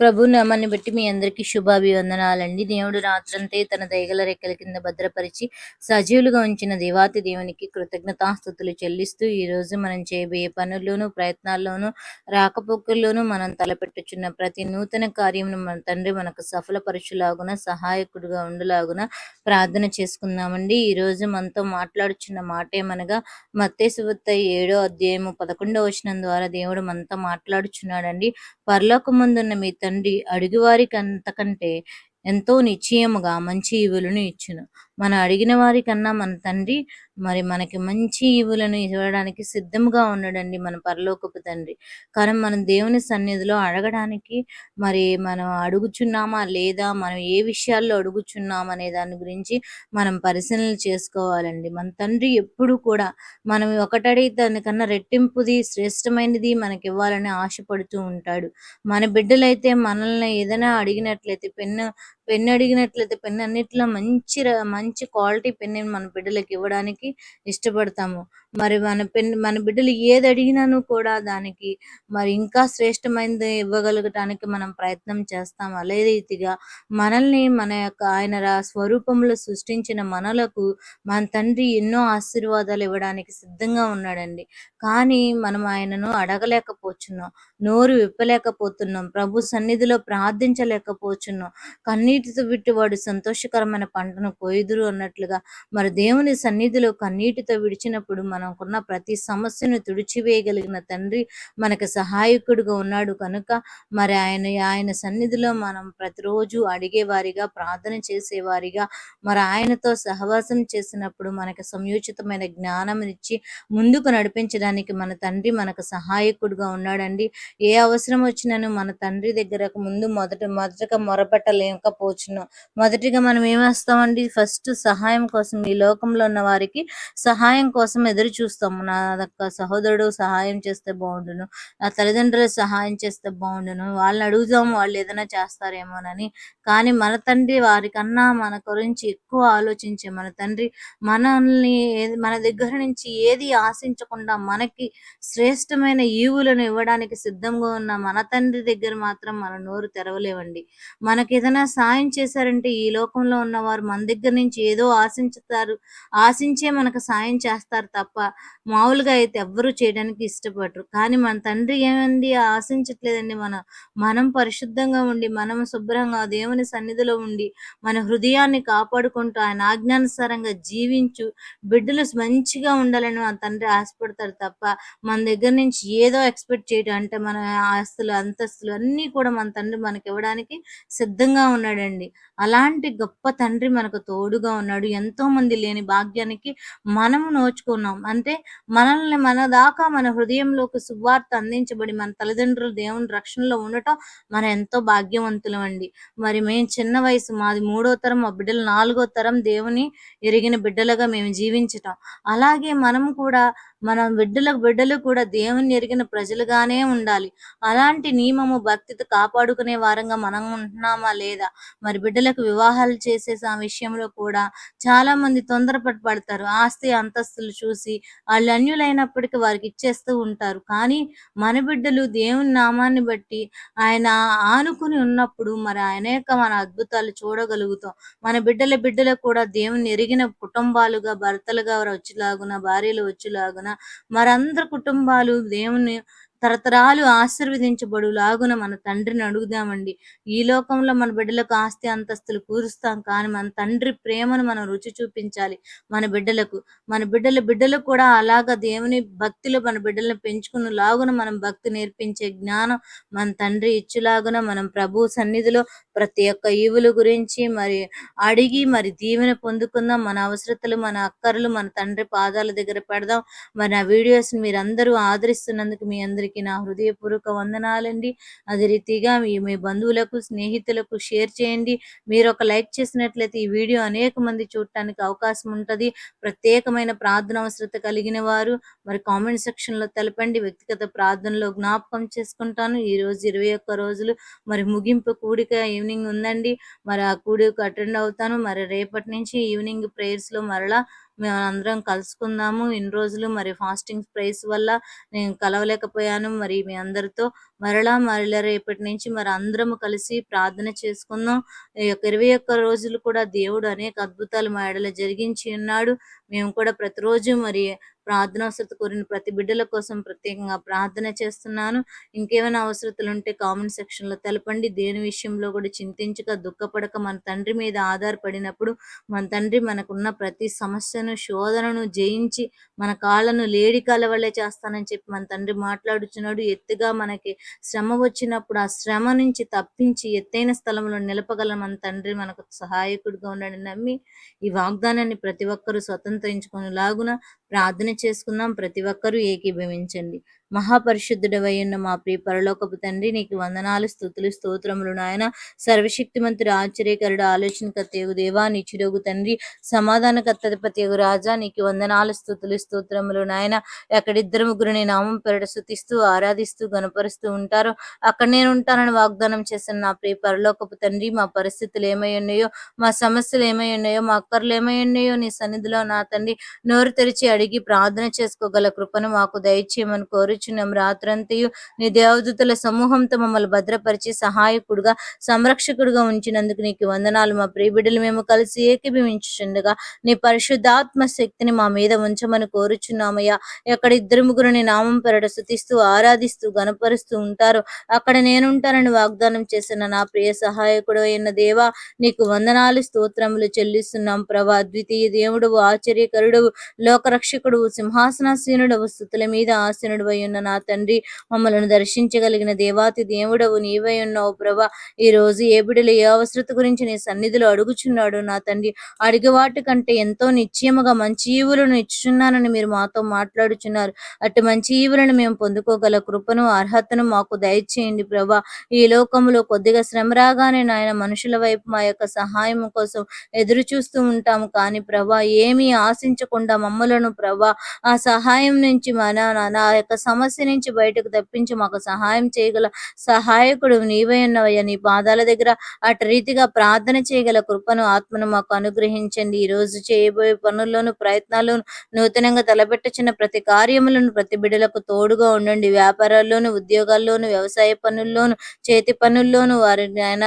ప్రభు నామాన్ని బట్టి మీ అందరికీ శుభాభివందనాలండి. దేవుడు రాత్రంతే తన దయగల రెక్కల కింద భద్రపరిచి సజీవులుగా ఉంచిన దేవాతి దేవునికి కృతజ్ఞతాస్థుతులు చెల్లిస్తూ ఈ రోజు మనం చేయబోయే పనుల్లోనూ ప్రయత్నాల్లోనూ రాకపోకల్లోనూ మనం తలపెట్టుచున్న ప్రతి నూతన కార్యమును మన తండ్రి మనకు సఫలపరచులాగున సహాయకుడుగా ఉండులాగున ప్రార్థన చేసుకుందామండి. ఈ రోజు మనతో మాట్లాడుచున్న మాట ఏమనగా మత్తేసువత్త ఏడో అధ్యాయము పదకొండవ వచనం ద్వారా దేవుడు మనతో మాట్లాడుచున్నాడండి. పరలోకముందున్న మీ తండ్రి అడుగువారికి అంతకంటే ఎంతో నిశ్చయముగా మంచి ఈవులను ఇచ్చును. మనం అడిగిన వారికన్నా మన తండ్రి మరి మనకి మంచి ఈవులను ఇవ్వడానికి సిద్ధంగా ఉన్నాడండి మన పరలోకపు తండ్రి. కానీ మనం దేవుని సన్నిధిలో అడగడానికి మరి మనం అడుగుచున్నామా లేదా మనం ఏ విషయాల్లో అడుగుచున్నాం అనే దాని గురించి మనం పరిశీలన చేసుకోవాలండి. మన తండ్రి ఎప్పుడు కూడా మనం ఒకటడి దానికన్నా రెట్టింపుది శ్రేష్టమైనది మనకి ఇవ్వాలని ఆశపడుతూ ఉంటాడు. మన బిడ్డలైతే మనల్ని ఏదైనా అడిగినట్లయితే పెన్ను పెన్ అడిగినట్లయితే పెన్ అన్నిట్లో మంచి మంచి క్వాలిటీ పెన్ మన బిడ్డలకు ఇవ్వడానికి ఇష్టపడతాము. మరి మన పెన్ మన బిడ్డలు ఏది అడిగినాను కూడా దానికి మరి ఇంకా శ్రేష్టమైనది ఇవ్వగలగటానికి మనం ప్రయత్నం చేస్తాం అదే రీతిగా మనల్ని మన యొక్క ఆయన స్వరూపంలో సృష్టించిన మనలకు మన తండ్రి ఎన్నో ఆశీర్వాదాలు ఇవ్వడానికి సిద్ధంగా ఉన్నాడండి. కానీ మనం ఆయనను అడగలేకపోతున్నాం నోరు విప్పలేకపోతున్నాం ప్రభు సన్నిధిలో ప్రార్థించలేకపోతున్నాం కన్నీటితో విట్టి వాడు సంతోషకరమైన పంటను కోయుదురు అన్నట్లుగా మరి దేవుని సన్నిధిలో కన్నీటితో విడిచినప్పుడు మనం మనకున్న ప్రతి సమస్యను తుడిచివేయగలిగిన తండ్రి మనకు సహాయకుడుగా ఉన్నాడు కనుక మరి ఆయన ఆయన సన్నిధిలో మనం ప్రతిరోజు అడిగేవారిగా ప్రార్థన చేసేవారిగా మరి ఆయనతో సహవాసం చేసినప్పుడు మనకు సంయోచితమైన జ్ఞానం ఇచ్చి ముందుకు నడిపించడానికి మన తండ్రి మనకు సహాయకుడుగా ఉన్నాడండి. ఏ అవసరం వచ్చినను మన తండ్రి దగ్గరకు ముందు మొదట మొదటగా మొరపెట్టలేకపోచున్నాం మొదటిగా మనం ఏమేస్తామండి ఫస్ట్ సహాయం కోసం ఈ లోకంలో ఉన్న వారికి సహాయం కోసం ఎదురు చూస్తాము. నా యొక్క సహోదరుడు సహాయం చేస్తే బాగుండును. నా తల్లిదండ్రులు సహాయం చేస్తే బాగుండును. వాళ్ళని అడుగుదాం వాళ్ళు ఏదైనా చేస్తారేమోనని. కానీ మన తండ్రి వారికన్నా మన గురించి ఎక్కువ ఆలోచించే మన తండ్రి మనల్ని మన దగ్గర నుంచి ఏది ఆశించకుండా మనకి శ్రేష్టమైన ఈవులను ఇవ్వడానికి సిద్ధంగా ఉన్న మన తండ్రి దగ్గర మాత్రం మన నోరు తెరవలేవండి. మనకి ఏదైనా సాయం చేశారంటే ఈ లోకంలో ఉన్నవారు మన దగ్గర నుంచి ఏదో ఆశించుతారు ఆశించే మనకు సాయం చేస్తారు తప్ప మామూలుగా అయితే ఎవ్వరు చేయడానికి ఇష్టపడరు. కానీ మన తండ్రి ఏమండి? ఆశించట్లేదండి మన మనం పరిశుద్ధంగా ఉండి మనం శుభ్రంగా దేవుని సన్నిధిలో ఉండి మన హృదయాన్ని కాపాడుకుంటూ ఆయన ఆజ్ఞానుసారంగా జీవించు బిడ్డలు మంచిగా ఉండాలని మన తండ్రి ఆశపడతారు తప్ప మన దగ్గర నుంచి ఏదో ఎక్స్పెక్ట్ చేయడం అంటే మన ఆస్తులు అంతస్తులు అన్నీ కూడా మన తండ్రి మనకి ఇవ్వడానికి సిద్ధంగా ఉన్నాడండి. అలాంటి గొప్ప తండ్రి మనకు తోడుగా ఉన్నాడు. ఎంతో మంది లేని భాగ్యానికి మనము నోచుకున్నాం. అంటే మనల్ని మన దాకా మన హృదయంలోకి సువార్త అందించబడి మన తల్లిదండ్రులు దేవుని రక్షణలో ఉండటం మన ఎంతో భాగ్యవంతులం అండి మరి మేము చిన్న వయసు మాది మూడో తరం మా బిడ్డలు నాలుగో తరం దేవుని ఎరిగిన బిడ్డలుగా మేము జీవించటం. అలాగే మనం కూడా మనం బిడ్డలకు బిడ్డలు కూడా దేవుని ఎరిగిన ప్రజలుగానే ఉండాలి. అలాంటి నియమము భక్తితో కాపాడుకునే వారంగా మనం ఉంటున్నామా లేదా? మరి బిడ్డలకు వివాహాలు చేసే విషయంలో కూడా చాలా మంది తొందరపడి పడతారు. ఆస్తి అంతస్తులు చూసి వాళ్ళు అన్యులైనప్పటికీ వారికి ఇచ్చేస్తూ ఉంటారు. కానీ మన బిడ్డలు దేవుని నామాన్ని బట్టి ఆయన ఆనుకుని ఉన్నప్పుడు మరి అనేక మన అద్భుతాలు చూడగలుగుతాం. మన బిడ్డల బిడ్డలకు కూడా దేవుని ఎరిగిన కుటుంబాలుగా భర్తలుగా వచ్చేలాగున భార్యలు వచ్చేలాగున మరందరి కుటుంబాలు దేవుని తరతరాలు ఆశీర్వదించబడు లాగున మన తండ్రిని అడుగుదామండి. ఈ లోకంలో మన బిడ్డలకు ఆస్తి అంతస్తులు కూరుస్తాం కానీ మన తండ్రి ప్రేమను మనం రుచి చూపించాలి మన బిడ్డలకు. మన బిడ్డల బిడ్డలు కూడా అలాగ దేవుని భక్తిలో మన బిడ్డలను పెంచుకున్న లాగున మనం భక్తి నేర్పించే జ్ఞానం మన తండ్రి ఇచ్చులాగున మనం ప్రభు సన్నిధిలో ప్రతి ఒక్క ఈవుల గురించి మరి అడిగి మరి దీవెన పొందుకుందాం. మన అవసరతలు మన అక్కర్లు మన తండ్రి పాదాల దగ్గర పెడదాం. మరి ఆ వీడియోస్ మీరందరూ ఆదరిస్తున్నందుకు మీ అందరికీ అందరికీ నా హృదయపూర్వక వందనాలండి. అదే రీతిగా మీ మీ బంధువులకు స్నేహితులకు షేర్ చేయండి. మీరు ఒక లైక్ చేసినట్లయితే ఈ వీడియో అనేక మంది చూడటానికి అవకాశం ఉంటుంది. ప్రత్యేకమైన ప్రార్థన అవసరత కలిగిన వారు మరి కామెంట్ సెక్షన్లో తెలపండి. వ్యక్తిగత ప్రార్థనలో జ్ఞాపకం చేసుకుంటాను. ఈ రోజు ఇరవై ఒక్క రోజులు మరి ముగింపు కూడిక ఈవినింగ్ ఉందండి. మరి ఆ కూడిక అటెండ్ అవుతాను. మరి రేపటి నుంచి ఈవినింగ్ ప్రేయర్స్లో మరలా మేము అందరం కలుసుకుందాము. ఇన్ని రోజులు మరి ఫాస్టింగ్ ప్రైస్ వల్ల నేను కలవలేకపోయాను. మరి మీ అందరితో మరలా మరలా రేపటి నుంచి మరి అందరము కలిసి ప్రార్థన చేసుకుందాం. ఈ యొక్క ఇరవై ఒక్క రోజులు కూడా దేవుడు అనేక అద్భుతాలు మా ఎడల జరిగించి ఉన్నాడు. మేము కూడా ప్రతిరోజు మరి ప్రార్థన అవసరత కోరిన ప్రతి బిడ్డల కోసం ప్రత్యేకంగా ప్రార్థన చేస్తున్నాను. ఇంకేమైనా అవసరతలు ఉంటే కామెంట్ సెక్షన్లో తెలపండి. దేని విషయంలో కూడా చింతించక దుఃఖపడక మన తండ్రి మీద ఆధారపడినప్పుడు మన తండ్రి మనకున్న ప్రతి సమస్యను శోధనను జయించి మన కాళ్ళను లేడి కాళ్ళ వల్లే చేస్తానని చెప్పి మన తండ్రి మాట్లాడుచున్నాడు. ఎత్తుగా మనకి శ్రమ వచ్చినప్పుడు ఆ శ్రమ నుంచి తప్పించి ఎత్తైన స్థలంలో నిలపగల మన తండ్రి మనకు సహాయకుడిగా ఉన్నాడని నమ్మి ఈ వాగ్దానాన్ని ప్రతి ఒక్కరూ స్వతంత్రించుకుని లాగున ప్రార్థన చేసుకుందాం. ప్రతి ఒక్కరూ ఏకీభవించండి. మహాపరిశుద్ధుడవై ఉన్న మా ప్రియ పరలోకపు తండ్రి నీకు వందనాలు స్థుతులు స్తోత్రములు నాయన. సర్వశక్తిమంతుడు ఆశ్చర్యకరుడు ఆలోచనకర్తయగు దేవా నిచ్చుడగు తండ్రి సమాధానకర్తపతియగు రాజా నీకు వందనాలు స్థుతులు స్తోత్రములు నాయన. ఎక్కడిద్దరు ముగ్గురు నీ నామం పెరట శుతిస్తూ ఆరాధిస్తూ గనపరుస్తూ ఉంటారు అక్కడ నేను ఉంటానని వాగ్దానం చేసిన నా ప్రియ పరలోకపు తండ్రి మా పరిస్థితులు ఏమై ఉన్నాయో మా సమస్యలు ఏమై ఉన్నాయో మా అక్కర్లు ఏమై ఉన్నాయో నీ సన్నిధిలో నా తండ్రి నోరు తెరిచి అడిగి ప్రార్థన చేసుకోగల కృపను మాకు దయచేయమని కూర్చున్నాం. రాత్రంతయు నీ దేవదూతల సమూహంతో మమ్మల్ని భద్రపరిచి సహాయకుడుగా సంరక్షకుడుగా ఉంచినందుకు నీకు వందనాలు. మా ప్రియ బిడ్డలు మేము కలిసి ఏకీభవించుండగా నీ పరిశుద్ధాత్మ శక్తిని మా మీద ఉంచమని కోరుచున్నామయ్యా. ఎక్కడ ఇద్దరు ముగ్గురు నీ నామం పెరట శుతిస్తూ ఆరాధిస్తూ గనపరుస్తూ ఉంటారు అక్కడ నేనుంటానని వాగ్దానం చేసిన నా ప్రియ సహాయకుడు అయిన దేవా నీకు వందనాలు స్తోత్రములు చెల్లిస్తున్నాం ప్రభా. ద్వితీయ దేవుడవు ఆశ్చర్యకరుడవు లోకరక్షకుడు సింహాసనాసీనుడవు స్థుతుల మీద ఆసీనుడు ఉన్న నా తండ్రి మమ్మలను దర్శించగలిగిన దేవాతి దేవుడవు నీవై ఉన్నావు ప్రభా. ఈ రోజు ఏ బిడలు ఏ అవసరత గురించి నీ సన్నిధిలో అడుగుచున్నాడు నా తండ్రి అడిగే వాటి కంటే ఎంతో నిశ్చయముగా మంచి ఈవులను ఇచ్చుచున్నానని మీరు మాతో మాట్లాడుచున్నారు. అటు మంచి ఈవులను మేము పొందుకోగల కృపను అర్హతను మాకు దయచేయండి ప్రభా. ఈ లోకములో కొద్దిగా శ్రమ రాగానే నాయన మనుషుల వైపు మా యొక్క సహాయం కోసం ఎదురు చూస్తూ ఉంటాము. కానీ ప్రభా ఏమీ ఆశించకుండా మమ్మలను ప్రభా ఆ సహాయం నుంచి మన నా యొక్క సమస్య నుంచి బయటకు తప్పించి మాకు సహాయం చేయగల సహాయకుడు నీవై ఉన్నవయ్యా నీ పాదాల దగ్గర అటు రీతిగా ప్రార్థన చేయగల కృపను ఆత్మను మాకు అనుగ్రహించండి. ఈ రోజు చేయబోయే పనుల్లోను ప్రయత్నాల్లోను నూతనంగా తలపెట్టుచున్న ప్రతి కార్యములను ప్రతి బిడ్డలకు తోడుగా ఉండండి. వ్యాపారాల్లోను ఉద్యోగాల్లోను వ్యవసాయ పనుల్లోను చేతి పనుల్లోను వారి ఆయన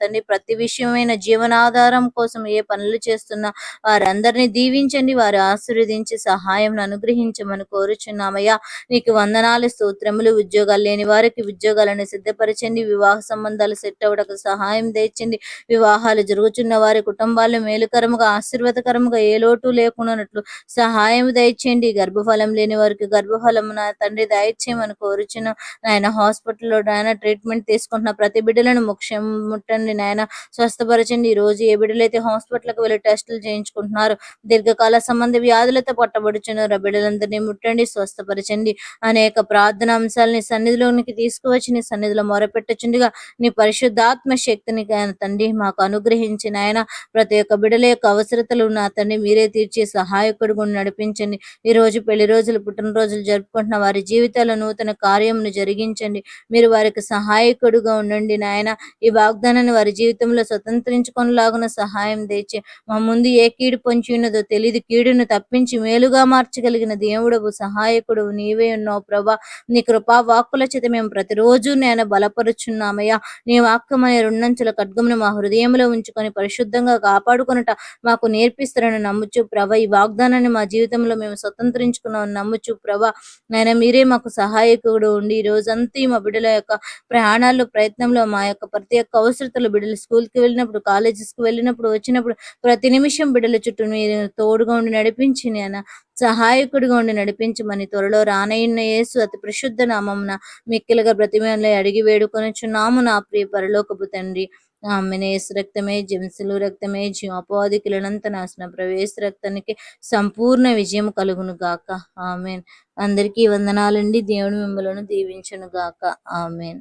తండ్రి ప్రతి విషయమైన జీవనాధారం కోసం ఏ పనులు చేస్తున్నా వారందరినీ దీవించండి. వారు ఆశీర్వదించి సహాయం అనుగ్రహించమని కోరుచున్నామయ్యా. నీకు వందనాలు స్తోత్రములు. ఉద్యోగాలు లేని వారికి ఉద్యోగాలను సిద్ధపరచండి. వివాహ సంబంధాలు సెట్ అవ్వడానికి సహాయం తెచ్చండి వివాహాలు జరుగుతున్న వారి కుటుంబాలు మేలుకరముగా ఆశీర్వాదకరముగా ఏ లోటు లేకున్నట్లు సహాయం దయచేయండి గర్భఫలం లేని వారికి గర్భఫలం నా తండ్రి దయచేయమని కోరుచున్న. నాయన హాస్పిటల్లో నాయన ట్రీట్మెంట్ తీసుకుంటున్న ప్రతి బిడ్డలను ముఖ్యం ముట్టండి. నాయన స్వస్థపరచండి. ఈ రోజు ఏ బిడ్డలైతే హాస్పిటల్కి వెళ్ళి టెస్టులు చేయించుకుంటున్నారు దీర్ఘకాల సంబంధ వ్యాధులతో పట్టబడుచున్నారు ఆ బిడ్డలందరినీ ముట్టండి స్వస్థపరచండి. అనేక ప్రార్థన అంశాలని సన్నిధిలోనికి తీసుకువచ్చి నీ సన్నిధిలో మొరపెట్టచుండగా నీ పరిశుద్ధాత్మ శక్తిని తండ్రి మాకు అనుగ్రహించిన ఆయన ప్రతి ఒక్క బిడ్డల యొక్క అవసరతలు నా తండ్రి మీరే తీర్చి సహాయకుడు నడిపించండి. ఈ రోజు పెళ్ళి రోజులు పుట్టినరోజులు జరుపుకుంటున్న వారి జీవితాల నూతన కార్యమును జరిగించండి. మీరు వారికి సహాయకుడుగా ఉండండి నాయన. ఈ వాగ్దానాన్ని వారి జీవితంలో స్వతంత్రించుకొనిలాగున సహాయం తెచ్చి మా ముందు ఏ కీడు పొంచి ఉన్నదో తెలియదు కీడును తప్పించి మేలుగా మార్చగలిగిన దేవుడవు సహాయకుడు నీవే ఉన్నావు ప్రభా? నీ కృపా వాక్కుల చేత మేము ప్రతిరోజు నేను బలపరుచున్నామయ్యా. నీ వాక్యమైన రెండంచుల ఖడ్గమును మా హృదయంలో ఉంచుకొని పరిశుద్ధంగా కాపాడుకొనట మాకు నేర్పిస్తారని నమ్ముచు ప్రభ. ఈ వాగ్దానాన్ని మా జీవితంలో మేము స్వతంత్రించుకున్నామని నమ్ముచు ప్రభ. నాయన మీరే మాకు సహాయకుడు ఉండి ఈ రోజంతా మా బిడ్డల యొక్క ప్రయాణాల్లో ప్రయత్నంలో మా యొక్క ప్రతి ఒక్క అవసరతలు బిడ్డలు స్కూల్కి వెళ్ళినప్పుడు కాలేజెస్కి వెళ్ళినప్పుడు వచ్చినప్పుడు ప్రతి నిమిషం బిడ్డల చుట్టూ మీరు తోడుగా ఉండి నడిపించి నేను సహాయకుడిగా ఉండి నడిపించమని త్వరలో నిన్ను యేసు అతి ప్రశుద్ధ నామమున మిక్కిలుగా ప్రతిమలో అడిగి వేడుకొనొచ్చున్నాము నా ప్రియ పరలోకపు తండ్రి. ఆమెనేస్ రక్తమే జంసులు రక్తమే అపోధికులనంత నాశన ప్రవేశ రక్తానికి సంపూర్ణ విజయం కలుగును గాక. ఆమెన్. అందరికీ వందనాలండి. దేవుడు మిమ్మలను దీవించును గాక. ఆమెన్.